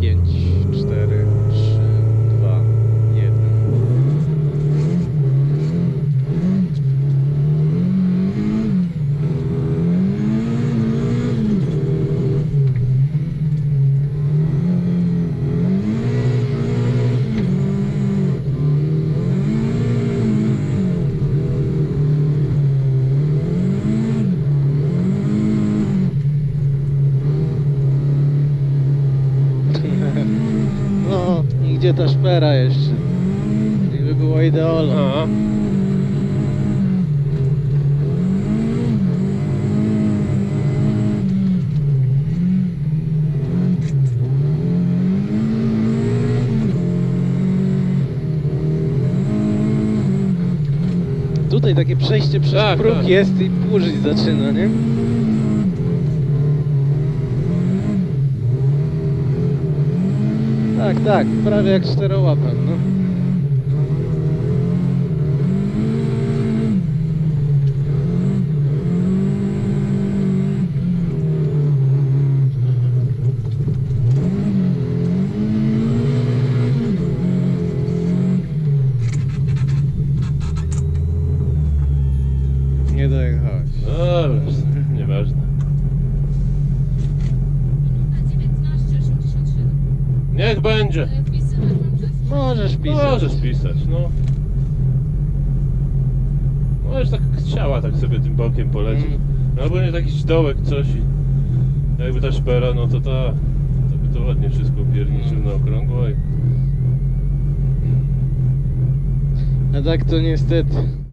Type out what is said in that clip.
天气 No, gdzie ta szpera jeszcze? Gdyby było ideolo. A, Tutaj takie przejście przez Tak, próg tak. jest i burzyć zaczyna, nie? Tak, tak, prawie jak czterołapem, no. Nie dojechałeś. no nieważne. Na 1987. Niech będzie. Możesz pisać. Możesz pisać, no. Możesz tak chciała tak sobie tym bokiem polecieć. No, albo nie jakiś dołek, coś i jakby ta szpera, no to ta, to by to ładnie wszystko pierniczył Mm. na okrągło i A tak to niestety.